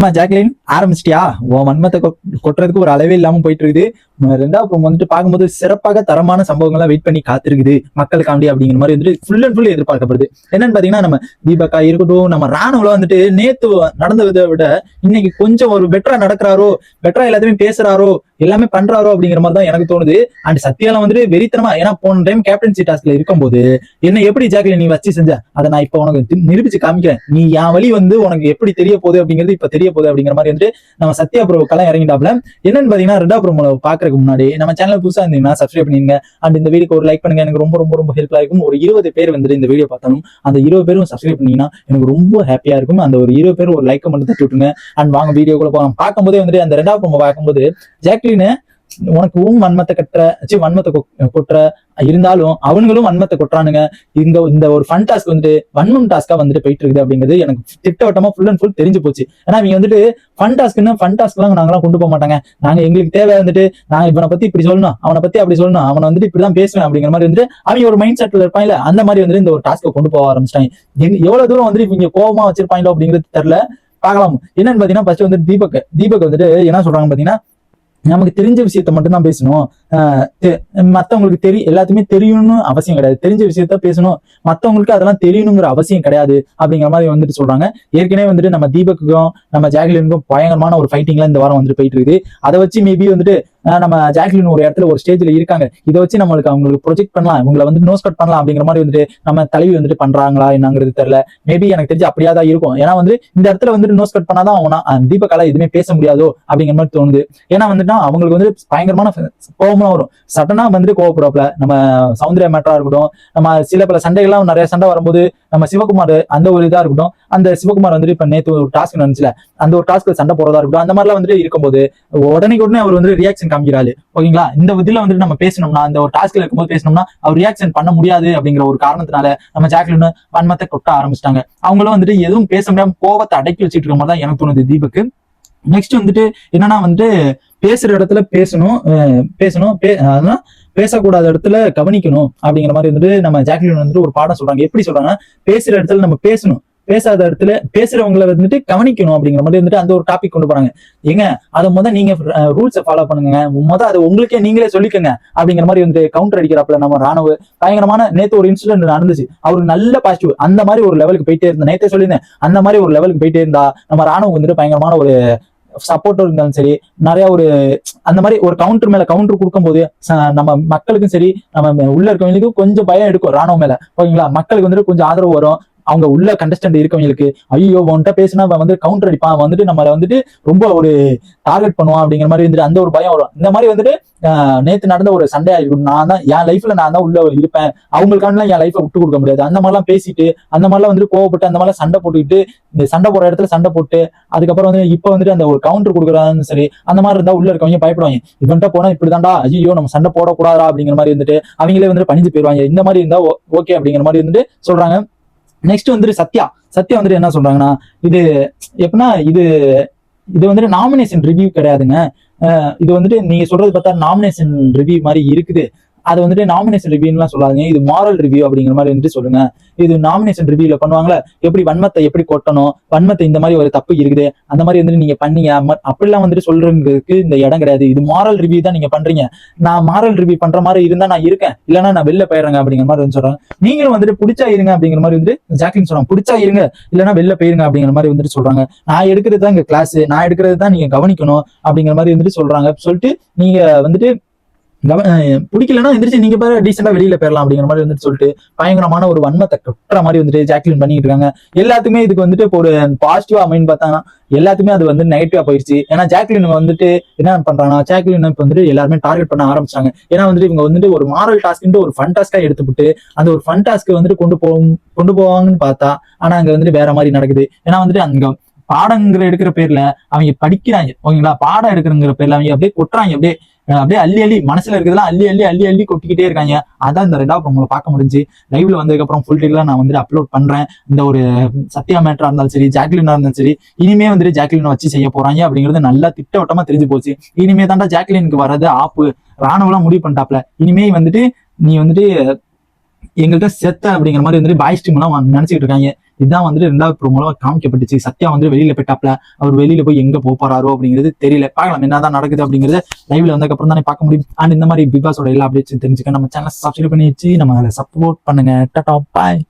அம்மா ஜாக்லின் ஆரம்பிச்சிட்டியா? உன் வன்மத்தை கொட்டுறதுக்கு ஒரு அளவே இல்லாம போயிட்டு இருக்குது ரெண்டாவது அப்புறம் வந்துட்டு பார்க்கும்போது சிறப்பாக தரமான சம்பவங்கள்லாம் வெயிட் பண்ணி காத்திருக்குது. மக்களுக்காண்டி அப்படிங்கிற மாதிரி வந்துட்டு ஃபுல் அண்ட் ஃபுல் எதிர்பார்க்கப்படுது. என்னன்னு பாத்தீங்கன்னா நம்ம தீபக்கா இருக்கட்டும் நம்ம ராணுவல வந்துட்டு நேத்து நடந்ததை விட இன்னைக்கு கொஞ்சம் ஒரு பெட்டரா நடக்கிறாரோ பெட்டரா எல்லாத்தையுமே பேசுறாரோ எல்லாமே பண்றாரோ அப்படிங்கிற மாதிரி தான் எனக்கு தோணுது. அண்ட் சத்யாலாம் வந்துட்டு வெறித்தனமா ஏன்னா போன டைம் கேப்டன்சி டாஸ்க்ல இருக்கும்போது என்ன எப்படி ஜாக்கில நீ வச்சு செஞ்ச? அதை நான் இப்ப உனக்கு நிரூபிச்சு காமிக்கிறேன். நீ என் வழி வந்து உனக்கு எப்படி தெரிய போகுது? அப்படிங்கிறது இப்ப தெரிய போகுது அப்படிங்கிற மாதிரி வந்துட்டு நம்ம சத்யா ப்ரோ களம் இறங்கிட்டாப்ல. என்னன்னு பாத்தீங்கன்னா ரெண்டா ப்ரோமோ பாக்குறதுக்கு முன்னாடி நம்ம சேனல் புதுசா இருந்தீங்கன்னா சப்ஸ்கிரைப் பண்ணிருங்க. அண்ட் இந்த வீடியோக்கு ஒரு லைக் பண்ணுங்க. எனக்கு ரொம்ப ரொம்ப ரொம்ப ஹெல்ப்ஃபுல்லா இருக்கும். ஒரு இருபது பேர் வந்துட்டு இந்த வீடியோ பார்த்தாலும் அந்த இருபது பேரும் சப்ஸ்கிரைப் பண்ணீங்கன்னா எனக்கு ரொம்ப ஹாப்பியா இருக்கும். அந்த ஒரு இருபது பேர் ஒரு லைக் மட்டும் தட்டி விட்டுங்க அண்ட் வாங்க வீடியோக்குள்ள போகலாம் பார்க்கும்போதே வந்துட்டு அந்த ரெண்டா ப்ரோமோ பார்க்கும்போது ஜாக்லின்னு உனக்கு உன் வன்மத்தை கட்டுற வன்மத்தை கொட்டுற இருந்தாலும் அவனுங்களும் வன்மத்தை கொட்டுறானுங்க. இங்க இந்த ஒரு ஃபன் டாஸ்க் வந்துட்டு வன்மம் டாஸ்கா வந்துட்டு போயிட்டு இருக்குது அப்படிங்கிறது எனக்கு திட்டவட்டமா ஃபுல் அண்ட் ஃபுல் தெரிஞ்சு போச்சு. ஏன்னா இவங்க வந்துட்டு ஃபன் டாஸ்க்னு ஃபன் டாஸ்க்லாம் நாங்களாம் கொண்டு போக மாட்டாங்க. நாங்க எங்களுக்கு தேவை வந்துட்டு நான் இவனை பத்தி இப்படி சொல்லணும் அவனை பத்தி அப்படி சொல்லணும் அவனை வந்துட்டு இப்படிதான் பேசுவேன் அப்படிங்கிற மாதிரி வந்துட்டு அவங்க ஒரு மைண்ட் செட்ல இருப்பாங்கல்ல அந்த மாதிரி வந்துட்டு இந்த ஒரு டாஸ்க்கை கொண்டு போக ஆரம்பிச்சிட்டாங்க. எவ்வளவு தூரம் வந்துட்டு இவங்க கோபமா வச்சிருப்பாங்களோ அப்படிங்கிறது தெரியல. பார்க்கலாம். என்னன்னு பாத்தீங்கன்னா ஃபர்ஸ்ட் வந்து தீபக் தீபக் வந்துட்டு என்ன சொல்றாங்க பாத்தீங்கன்னா நமக்கு தெரிஞ்ச விஷயத்த மட்டும் தான் பேசணும். மற்றவங்களுக்கு தெ- மத்தவங்களுக்கு எல்லாத்தையுமே தெரியணும்னு அவசியம் கிடையாது. தெரிஞ்ச விஷயத்த பேசணும். மத்தவங்களுக்கு அதெல்லாம் தெரியணுங்கிற அவசியம் கிடையாது அப்படிங்கிற மாதிரி வந்துட்டு சொல்றாங்க. ஏற்கனவே வந்துட்டு நம்ம தீபக்குக்கும் நம்ம ஜாக்லினுக்கும் பயங்கரமான ஒரு ஃபைட்டிங்லாம் இந்த வாரம் வந்துட்டு போயிட்டு இருக்குது. அதை வச்சு மேபி வந்துட்டு நம்ம ஜாக்லின் ஒரு இடத்துல ஒரு ஸ்டேஜ்ல இருக்காங்க. இதை வச்சு நம்மளுக்கு அவங்களுக்கு ப்ரொஜெக்ட் பண்ணலாம். இவங்களை வந்து நோஸ் கட் பண்ணலாம் அப்படிங்கிற மாதிரி வந்துட்டு நம்ம தலைவி வந்துட்டு பண்றாங்களா என்னங்கிறது தெரியல. மேபி எனக்கு தெரிஞ்சு அப்படியா தான் இருக்கும். ஏன்னா வந்து இந்த இடத்துல வந்துட்டு நோஸ் கட் பண்ணாதான் அவனா தீபக்கால எதுவுமே பேச முடியாதோ அப்படிங்கிற மாதிரி தோணுது. ஏன்னா வந்துட்டு அவங்களுக்கு வந்து பயங்கரமான கோபம்லாம் வரும். சடனா வந்துட்டு கோவப்படுவாப்ல நம்ம சௌந்தர்யா மேட்டரா இருக்கட்டும் நம்ம சில பல சண்டைகள்லாம் நிறைய சண்டை வரும்போது நம்ம சிவகுமார் அந்த ஒரு இதா இருக்கட்டும் அந்த சிவகுமார் வந்துட்டு இப்ப நேத்து ஒரு டாஸ்க் நினைச்சல அந்த ஒரு டாஸ்க்ல சண்டை போறதா இருக்கட்டும் அந்த மாதிரிலாம் வந்துட்டு இருக்கும்போது உடனே உடனே அவர் வந்து ரியாக்ஷன் காமிக்கிறாரு. ஓகேங்களா? இந்த இதுல வந்துட்டு நம்ம பேசணும்னா அந்த ஒரு டாஸ்க்ல இருக்கும்போது பேசணும்னா அவர் ரியாக்ஷன் பண்ண முடியாது அப்படிங்கிற ஒரு காரணத்தினால நம்ம ஜாக்லின் வன்மத்தை கொட்ட ஆரம்பிச்சிட்டாங்க. அவங்களும் வந்துட்டு எதுவும் பேச முடியாம கோவத்தை அடக்கி வச்சுட்டு இருக்க மாதிரி தான் எனக்கு தோணுது தீபக்கு. நெக்ஸ்ட் வந்துட்டு என்னன்னா வந்துட்டு பேசுற இடத்துல பேசணும் பேசணும் பே பேசக்கூடாத இடத்துல கவனிக்கணும் அப்படிங்கிற மாதிரி வந்துட்டு நம்ம ஜாக்லின் வந்துட்டு ஒரு பாடம் சொல்றாங்க. எப்படி சொல்றாங்கன்னா பேசுற இடத்துல நம்ம பேசணும். பேசாத இடத்துல பேசுறவங்களை வந்துட்டு கவனிக்கணும் அப்படிங்கிற மாதிரி வந்துட்டு அந்த ஒரு டாபிக் கொண்டு போறாங்க. ஏங்க அதை முத நீங்க ரூல்ஸை ஃபாலோ பண்ணுங்க. முத அதை உங்களுக்கே நீங்களே சொல்லிக்கோங்க அப்படிங்கிற மாதிரி வந்து கவுண்டர் அடிக்கிறாப்புல நம்ம ராணுவ. பயங்கரமான நேத்து ஒரு இன்சிடென்ட் நடந்துச்சு. அவருக்கு நல்ல பாசிட்டிவ் அந்த மாதிரி ஒரு லெவலுக்கு போயிட்டே இருந்தா நேத்தே சொல்லியிருந்தேன். அந்த மாதிரி ஒரு லெவலுக்கு போயிட்டே இருந்தா நம்ம ராணுவம் வந்துட்டு பயங்கரமான ஒரு சப்போர்ட் இருந்தாலும் சரி நிறைய ஒரு அந்த மாதிரி ஒரு கவுண்டர் மேல கவுண்டர் கொடுக்கும்போது நம்ம மக்களுக்கும் சரி நம்ம உள்ள இருக்கவங்களுக்கும் கொஞ்சம் பயம் எடுக்கும் ராணுவம் மேல. ஓகேங்களா? மக்களுக்கு வந்துட்டு கொஞ்சம் ஆதரவு வரும். அவங்க உள்ள கண்டஸ்டன்ட் இருக்கவங்களுக்கு ஐயோ உன்கிட்ட பேசினா வந்து கவுண்டர் அடிப்பான். வந்துட்டு நம்மளை வந்துட்டு ரொம்ப ஒரு டார்கெட் பண்ணுவான் அப்படிங்கிற மாதிரி வந்துட்டு அந்த ஒரு பயம் வரும். இந்த மாதிரி வந்துட்டு நேற்று நேத்து நடந்த ஒரு சண்டே இருக்கும் நான் தான் என் லைஃப்ல நான் தான் உள்ள இருப்பேன். அவங்களுக்கானலாம் என் லைஃப்பை விட்டு கொடுக்க முடியாது. அந்த மாதிரிலாம் பேசிட்டு அந்த மாதிரிலாம் வந்துட்டு கோவப்பட்டு அந்த மாதிரிலாம் சண்டை போட்டுக்கிட்டு இந்த சண்டை போற இடத்துல சண்டை போட்டு அதுக்கப்புறம் வந்து இப்போ வந்துட்டு அந்த ஒரு கவுண்டர் கொடுக்குறான்னு சரி அந்த மாதிரி இருந்தா உள்ள இருக்கவங்க பயப்படுவாங்க. இவன்ட்ட போனா இப்படிதான்டா ஐயோ நம்ம சண்டை போடக்கூடாதா அப்படிங்கிற மாதிரி வந்துட்டு அவங்களே வந்துட்டு பணிஞ்சு போயிருவாங்க. இந்த மாதிரி இருந்தா ஓகே அப்படிங்கிற மாதிரி வந்துட்டு சொல்றாங்க. நெக்ஸ்ட் வந்துட்டு சத்யா. சத்யா வந்துட்டு என்ன சொல்றாங்கன்னா இது எப்படின்னா இது இது வந்துட்டு நாமினேஷன் ரிவ்யூ கிடையாதுங்க. இது வந்துட்டு நீங்க சொல்றது பார்த்தா நாமினேஷன் ரிவ்யூ மாதிரி இருக்குது. அது வந்துட்டு நாமினேஷன் ரிவ்யூலாம் சொல்லாதீங்க. இது மாரல் ரிவ்யூ அப்படிங்கிற மாதிரி வந்துட்டு சொல்லுங்க. இது நாமினேஷன் ரிவ்யூல பண்ணுவாங்களே எப்படி வன்மத்தை எப்படி கொட்டணும் வன்மத்தை இந்த மாதிரி ஒரு தப்பு இருக்குது அந்த மாதிரி வந்துட்டு நீங்க பண்ணீங்க. அப்படிலாம் வந்துட்டு சொல்றதுக்கு இந்த இடம் கிடையாது. இது மாரல் ரிவ்யூ தான் நீங்க பண்றீங்க. நான் மாரல் ரிவ்யூ பண்ற மாதிரி இருந்தா நான் இருக்கேன். இல்லைன்னா நான் வெளில போயிடுறேங்க அப்படிங்கிற மாதிரி வந்து சொல்றாங்க. நீங்களும் வந்துட்டு பிடிச்சா இருங்க அப்படிங்கிற மாதிரி வந்துட்டு ஜாக்லின் சொல்றாங்க பிடிச்சா இருங்க இல்லைன்னா வெளில போயிருங்க அப்படிங்கிற மாதிரி வந்துட்டு சொல்றாங்க. நான் எடுக்கிறது தான் இங்க கிளாஸ் நான் எடுக்கிறது தான் நீங்க கவனிக்கணும் அப்படிங்கிற மாதிரி வந்துட்டு சொல்றாங்க. சொல்லிட்டு நீங்க வந்துட்டு பிடிக்கலன்னா எந்திரிச்சு நீங்க பேர டீசெண்டா வெளியில போயிடலாம் அப்படிங்கிற மாதிரி வந்துட்டு சொல்லிட்டு பயங்கரமான ஒரு வன்மத்தை கட்டுற மாதிரி வந்துட்டு ஜாக்லின் பண்ணிட்டு இருக்காங்க. எல்லாத்துக்குமே இதுக்கு வந்துட்டு இப்போ ஒரு பாசிட்டிவா அமைன்னு பார்த்தாங்கன்னா எல்லாத்துக்குமே அது வந்து நெகட்டிவா போயிடுச்சு ஏன்னா ஜாக்லின் வந்துட்டு என்ன பண்றாங்கன்னா ஜாக்லின் இப்ப வந்துட்டு எல்லாருமே டார்கெட் பண்ண ஆரம்பிச்சாங்க. ஏன்னா வந்துட்டு இவங்க வந்துட்டு ஒரு மாரல் டாஸ்க்ன்ட்டு ஒரு ஃபன் டாஸ்கா எடுத்துவிட்டு அந்த ஒரு ஃபன் டாஸ்க்கு வந்துட்டு கொண்டு போகும் கொண்டு போவாங்கன்னு பார்த்தா ஆனா அங்க வந்துட்டு வேற மாதிரி நடக்குது. ஏன்னா வந்துட்டு அங்க பாடங்கிற எடுக்கிற பேர்ல அவங்க படிக்கிறாங்க. ஓகேங்களா? பாடம் எடுக்கிறங்கிற பேர்ல அவங்க அப்படியே கொட்டுறாங்க. அப்படியே அப்படியே அள்ளி அள்ளி மனசுல இருக்கிறதுலாம் அள்ளி அள்ளி அள்ளி அள்ளி கொட்டிக்கிட்டே இருக்காங்க. அதான் இந்த ரெண்டாவது உங்களை பார்க்க முடிஞ்சு. லைவ்ல வந்ததுக்கு அப்புறம் ஃபுல் டேக்லாம் நான் வந்துட்டு அப்லோட் பண்றேன். இந்த ஒரு சத்யா மேட்ரா இருந்தாலும் சரி ஜாக்லினா இருந்தாலும் சரி இனிமே வந்துட்டு ஜாக்லினை வச்சு செய்ய போறாங்க அப்படிங்கிறது நல்லா திட்டவட்டமா தெரிஞ்சு போச்சு. இனிமே தாண்டா ஜாக்லினுக்கு வர்றது ஆப்பு. ராணுவலாம் முடிவு பண்ணிட்டாப்ல. இனிமே வந்துட்டு நீ வந்துட்டு எங்கள்கிட்ட செத்த அப்படிங்கிற மாதிரி வந்துட்டு பாய்ஸ் டீம் எல்லாம் நினைச்சிட்டு இருக்காங்க. இதுதான் வந்துட்டு ரெண்டாவது ப்ரோ மூலமா காமிக்கப்பட்டுச்சு. சத்யா வந்து வெளியில போயிட்டாப்ல. அவர் வெளியில போய் எங்க போறாரோ அப்படிங்கிறது தெரியல. பார்க்கலாம் என்னதான் நடக்குது அப்படிங்கறத லைவ்ல வந்ததுக்கப்புறம் தானே பார்க்க முடியும். அண்ட் இந்த மாதிரி பிக் பாஸோட எல்லா அப்டேட்ஸ் தெரிஞ்சுக்க நம்ம சேனல் சப்ஸ்கிரைப் பண்ணி வச்சு நம்ம அதை சப்போர்ட் பண்ணுங்க. டாடா பாய்